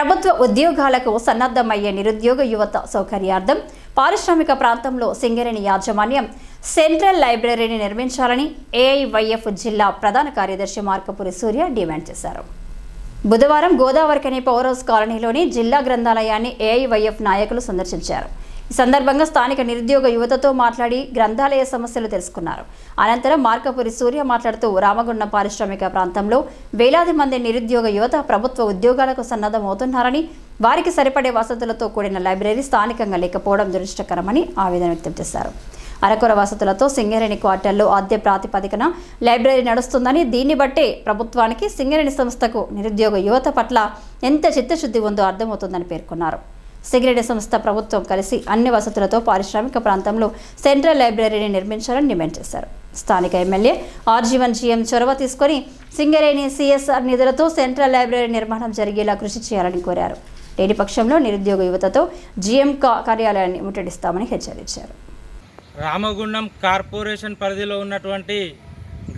ప్రభుత్వ ఉద్యోగాలకు సన్నద్ధమయ్యే నిరుద్యోగ యువత సౌకర్యార్థం. పారిశ్రామిక ప్రాంతంలో సింగరేణి యాజమాన్యం సెంట్రల్ లైబ్రరీని నిర్మించాలని ఏఐవైఎఫ్ జిల్లా ప్రధాన కార్యదర్శి మార్కపురి సూర్య డిమాండ్ చేశారు. బుధవారం గోదావరికని పౌరస్ కాలనీలోని జిల్లా గ్రంథాలయాన్ని ఏఐవైఎఫ్ నాయకులు సందర్శించారు. ఈ సందర్భంగా స్థానిక నిరుద్యోగ యువతతో మాట్లాడి గ్రంథాలయ సమస్యలు తెలుసుకున్నారు. అనంతరం మార్కపురి సూర్య మాట్లాడుతూ రామగుండం పారిశ్రామిక ప్రాంతంలో వేలాది మంది నిరుద్యోగ యువత ప్రభుత్వ ఉద్యోగాలకు సన్నద్ధమవుతున్నారని వారికి సరిపడే వసతులతో కూడిన లైబ్రరీ స్థానికంగా లేకపోవడం దురదృష్టకరమని ఆవేదన వ్యక్తం చేశారు. అరకొర వసతులతో సింగరేణి క్వార్టర్లో ఆద్య ప్రాతిపదికన లైబ్రరీ నడుస్తుందని దీన్ని బట్టే ప్రభుత్వానికి సింగరేణి సంస్థకు నిరుద్యోగ యువత పట్ల ఎంత చిత్తశుద్ధి ఉందో అర్థమవుతుందని పేర్కొన్నారు. సిగరెట్ సంస్థ ప్రభుత్వం కలిసి అన్ని వసతులతో పారిశ్రామిక ప్రాంతంలో సెంట్రల్ లైబ్రరీని నిర్మించాలని డిమాండ్ చేశారు. స్థానిక MLA R G one G M చొరవ తీసుకొని సింగరేణి సిఎస్ఆర్ నిధులతో సెంట్రల్ లైబ్రరీ నిర్మాణం జరిగేలా కృషి చేయాలని కోరారు. లేని పక్షంలో నిరుద్యోగ యువతతో జీఎం కా- కార్యాలయాన్ని ముట్టడిస్తామని హెచ్చరించారు. రామగుండం కార్పొరేషన్ పరిధిలో ఉన్నటువంటి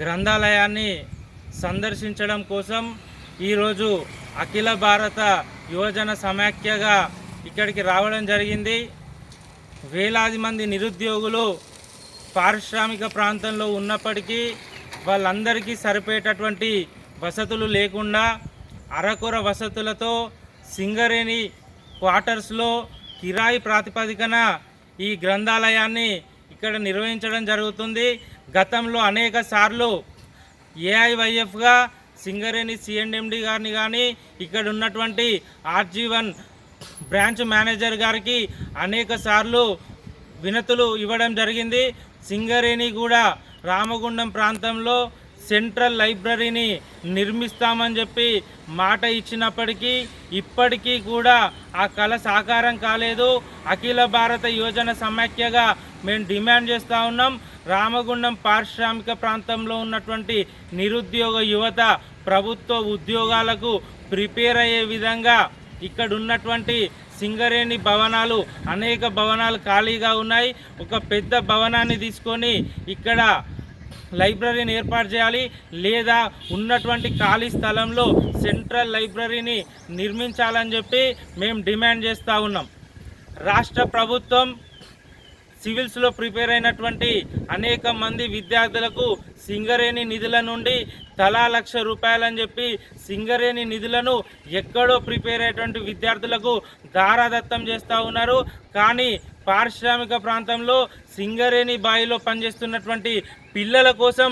గ్రంథాలయాన్ని సందర్శించడం కోసం ఈరోజు అఖిల భారత యువజన సమాఖ్యగా ఇక్కడికి రావడం జరిగింది. వేలాది మంది నిరుద్యోగులు పారిశ్రామిక ప్రాంతంలో ఉన్నప్పటికీ వాళ్ళందరికీ సరిపోయేటటువంటి వసతులు లేకుండా అరకొర వసతులతో సింగరేణి క్వార్టర్స్లో కిరాయి ప్రాతిపదికన ఈ గ్రంథాలయాన్ని ఇక్కడ నిర్వహించడం జరుగుతుంది. గతంలో అనేక సార్లు ఏఐవైఎఫ్గా సింగరేణి సిఎండ్ఎండి గారిని కానీ ఇక్కడ ఉన్నటువంటి ఆర్జీ వన్ బ్రాంచ్ మేనేజర్ గారికి అనేక సార్లు వినతులు ఇవ్వడం జరిగింది. సింగరేణి కూడా రామగుండం ప్రాంతంలో సెంట్రల్ లైబ్రరీని నిర్మిస్తామని చెప్పి మాట ఇచ్చినప్పటికీ ఇప్పటికీ కూడా ఆ కళ సాకారం కాలేదు. అఖిల భారత యోజన సమాఖ్యగా మేము డిమాండ్ చేస్తూ ఉన్నాం. రామగుండం పారిశ్రామిక ప్రాంతంలో ఉన్నటువంటి నిరుద్యోగ యువత ప్రభుత్వ ఉద్యోగాలకు ప్రిపేర్ అయ్యే విధంగా ఇక్కడ ఉన్నటువంటి సింగరేణి భవనాలు అనేక భవనాలు ఖాళీగా ఉన్నాయి. ఒక పెద్ద భవనాన్ని తీసుకొని ఇక్కడ లైబ్రరీని ఏర్పాటు చేయాలి. లేదా ఉన్నటువంటి ఖాళీ స్థలంలో సెంట్రల్ లైబ్రరీని నిర్మించాలని చెప్పి మేము డిమాండ్ చేస్తూ ఉన్నాం. రాష్ట్ర ప్రభుత్వం సివిల్స్లో ప్రిపేర్ అయినటువంటి అనేక మంది విద్యార్థులకు సింగరేణి నిధుల నుండి తలా లక్ష రూపాయలని చెప్పి సింగరేణి నిధులను ఎక్కడో ప్రిపేర్ అయ్యేటువంటి విద్యార్థులకు దారాదత్తం చేస్తూ ఉన్నారు. కానీ పారిశ్రామిక ప్రాంతంలో సింగరేణి బాయిలో పనిచేస్తున్నటువంటి పిల్లల కోసం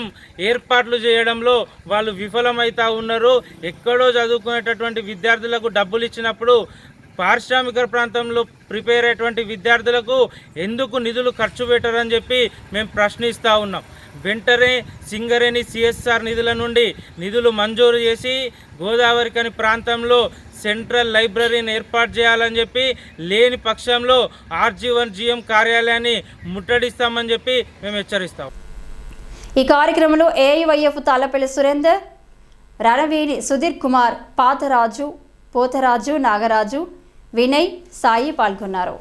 ఏర్పాట్లు చేయడంలో వాళ్ళు విఫలమవుతూ ఉన్నారు. ఎక్కడో చదువుకునేటటువంటి విద్యార్థులకు డబ్బులు ఇచ్చినప్పుడు పారిశ్రామిక ప్రాంతంలో ప్రిపేర్ అయ్యేటువంటి విద్యార్థులకు ఎందుకు నిధులు ఖర్చు పెట్టరని చెప్పి మేము ప్రశ్నిస్తూ ఉన్నాం. వెంటనే సింగరేణి సిఎస్ఆర్ నిధుల నుండి నిధులు మంజూరు చేసి గోదావరికని ప్రాంతంలో సెంట్రల్ లైబ్రరీని ఏర్పాటు చేయాలని చెప్పి లేని పక్షంలో ఆర్జీవన్ జిఎం కార్యాలయాన్ని ముట్టడిస్తామని చెప్పి మేము హెచ్చరిస్తాం. ఈ కార్యక్రమంలో ఏఐవైఎఫ్ తాళపల్లి సురేందర్ రణవేణి సుధీర్ కుమార్ పాతరాజు పోతరాజు నాగరాజు వినయ్ సాయి పాల్గొన్నారు.